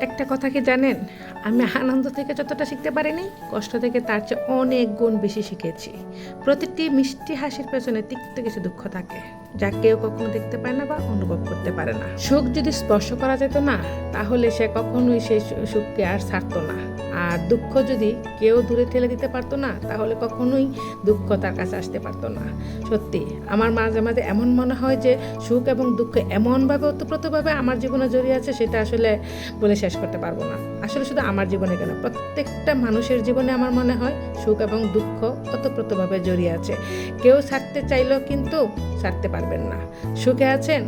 একটা কথা কি জানেন? আমি আনন্দ থেকে যতটা শিখতে পারিনি, কষ্ট থেকে তার চেয়ে অনেক গুণ বেশি শিখেছি। প্রতিটি মিষ্টি হাসির পেছনে তিক্ত কিছু দুঃখ থাকে। যা কেউ কখনো দেখতে পায় না বা অনুভব করতে পারে না। সুখ যদি স্পর্শ করা যেত না, তাহলে সে কখনোই সেই সুখকে আর ছাড়তো না। আর দুঃখ যদি কেউ দূরে ঠেলে দিতে পারতো না, তাহলে কখনোই দুঃখ তার কাছে আসতে পারতো না। সত্যি, আমার মাঝে মাঝে এমন মনে হয় যে, সুখ এবং দুঃখ এমনভাবে ওতপ্রোতভাবে আমার জীবনে জড়িয়ে আছে, সেটা আসলে বলে শেষ করতে পারব না। আসলে শুধু আমার জীবনে কেন, প্রত্যেকটা মানুষের জীবনে আমার মনে হয় সুখ এবং দুঃখ ওতপ্রোতভাবে জড়িয়ে আছে। কেউ ছাড়তে চাইলেও কিন্তু ছাড়তে পারবেন না। সুখে আছেন?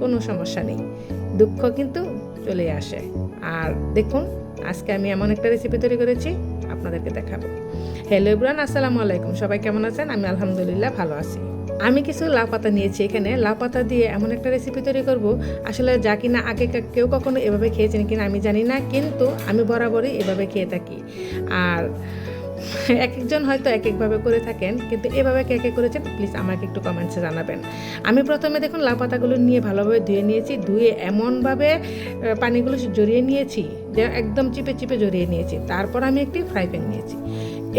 কোনো সমস্যা নেই। দুঃখ কিন্তু চলে আসে। আর দেখুন, আজকে আমি এমন একটা রেসিপি তৈরি করেছি, আপনাদেরকে দেখাবো। হ্যালো ইব্রান আসসালামু আলাইকুম। সবাই কেমন আছেন? আমি আলহামদুলিল্লাহ ভালো আছি। আমি কিছু লাউ পাতা নিয়েছি এখানে। লাউ পাতা দিয়ে এমন একটা রেসিপি তৈরি করব। আসলে যা কিনা আগে কেউ কখনো এভাবে খেয়েছেন কিনা আমি জানি না, কিন্তু আমি বরাবরই এভাবে খেয়ে থাকি। আর এক একজন হয়তো এক একভাবে করে থাকেন, কিন্তু এভাবে কে কে করেছেন প্লিজ আমাকে একটু কমেন্টসে জানাবেন। আমি প্রথমে দেখুন লাউ পাতাগুলো নিয়ে ভালোভাবে ধুয়ে নিয়েছি, ধুয়ে এমনভাবে পানিগুলো জড়িয়ে নিয়েছি যে একদম চিপে চিপে জড়িয়ে নিয়েছি। তারপর আমি একটি ফ্রাই প্যান নিয়েছি।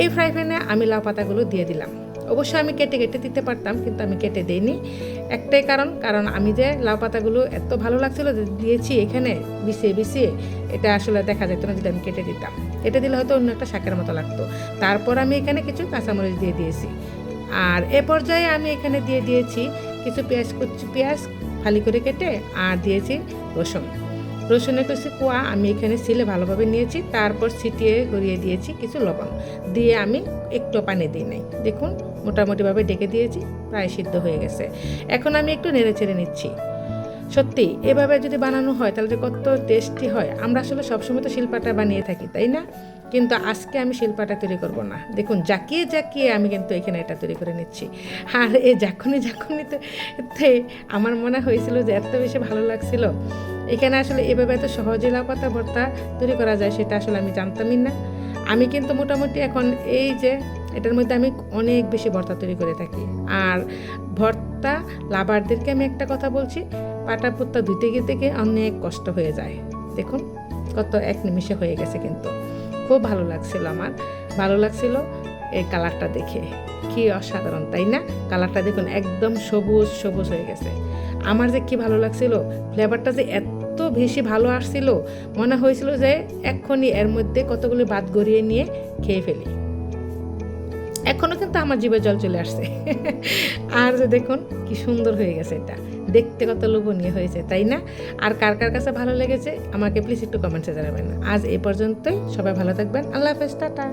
এই ফ্রাই প্যানে আমি লাউ পাতাগুলো দিয়ে দিলাম। অবশ্যই আমি কেটে কেটে দিতে পারতাম, কিন্তু আমি কেটে দিইনি। একটাই কারণ কারণ আমি যে লাউ পাতাগুলো এত ভালো লাগছিল যে দিয়েছি এখানে, বিছিয়ে বিছিয়ে, এটা আসলে দেখা যেত না যদি আমি কেটে দিতাম। কেটে দিলে হয়তো অন্য একটা শাকের মতো লাগতো। তারপর আমি এখানে কিছু কাঁচামরিচ দিয়ে দিয়েছি। আর এ পর্যায়ে আমি এখানে দিয়ে দিয়েছি কিছু পেঁয়াজ কুচি, পেঁয়াজ ফালি করে কেটে, আর দিয়েছি রসুন। রসুনের কিছু কোয়া আমি এখানে ছিলে ভালোভাবে নিয়েছি, তারপর ছিটিয়ে গড়িয়ে দিয়েছি কিছু লবণ। দিয়ে আমি একটু পানি দিই নাই। দেখুন, মোটামুটিভাবে ডেকে দিয়েছি, প্রায় সিদ্ধ হয়ে গেছে। এখন আমি একটু নেড়ে চেড়ে নিচ্ছি। সত্যি, এভাবে যদি বানানো হয়, তাহলে যে কত টেস্টি হয়। আমরা আসলে সবসময় তো শিল্পাটা বানিয়ে থাকি, তাই না? কিন্তু আজকে আমি শিল্পাটা তৈরি করব না। দেখুন, জাকিয়ে জাকিয়ে আমি কিন্তু এখানে এটা তৈরি করে নিচ্ছি। আর এই জাকুনি জাকুনিতে তে আমার মনে হয়েছিল যে এত বেশি ভালো লাগছিল। এখানে আসলে এভাবে এত সহজে লাউ পাতা ভর্তা তৈরি করা যায় সেটা আসলে আমি জানতামই না। আমি কিন্তু মোটামুটি এখন এই যে এটার মধ্যে আমি অনেক বেশি ভর্তা তৈরি করে থাকি। আর ভর্তা লাভারদেরকে আমি একটা কথা বলছি, পাটা পুত্তা ধুতে গিয়ে থেকে অনেক কষ্ট হয়ে যায়। দেখুন কত এক নিমিষে হয়ে গেছে কিন্তু। খুব ভালো লাগছিল আমার। ভালো লাগছিল এই কালারটা দেখে। কি অসাধারণ, তাই না? কালারটা দেখুন একদম সবুজ সবুজ হয়ে গেছে। আমার যে কি ভালো লাগছিল ফ্লেভারটা যে এত বেশি ভালো আসছিল, মনে হয়েছিল যে এক্ষুনি এর মধ্যে কতগুলো বাদ গড়িয়ে নিয়ে খেয়ে ফেলি। এখনও কিন্তু আমার জিভে জল চলে আসছে। আর যে দেখুন কি সুন্দর হয়ে গেছে এটা। দেখতে কত লোভনীয় হয়েছে, তাই না? আর কার কার কাছে ভালো লেগেছে, আমাকে প্লিজ একটু কমেন্টসে জানাবেন। আজ এই পর্যন্তই, সবাই ভালো থাকবেন। আল্লাহ হাফেজ, টাটা।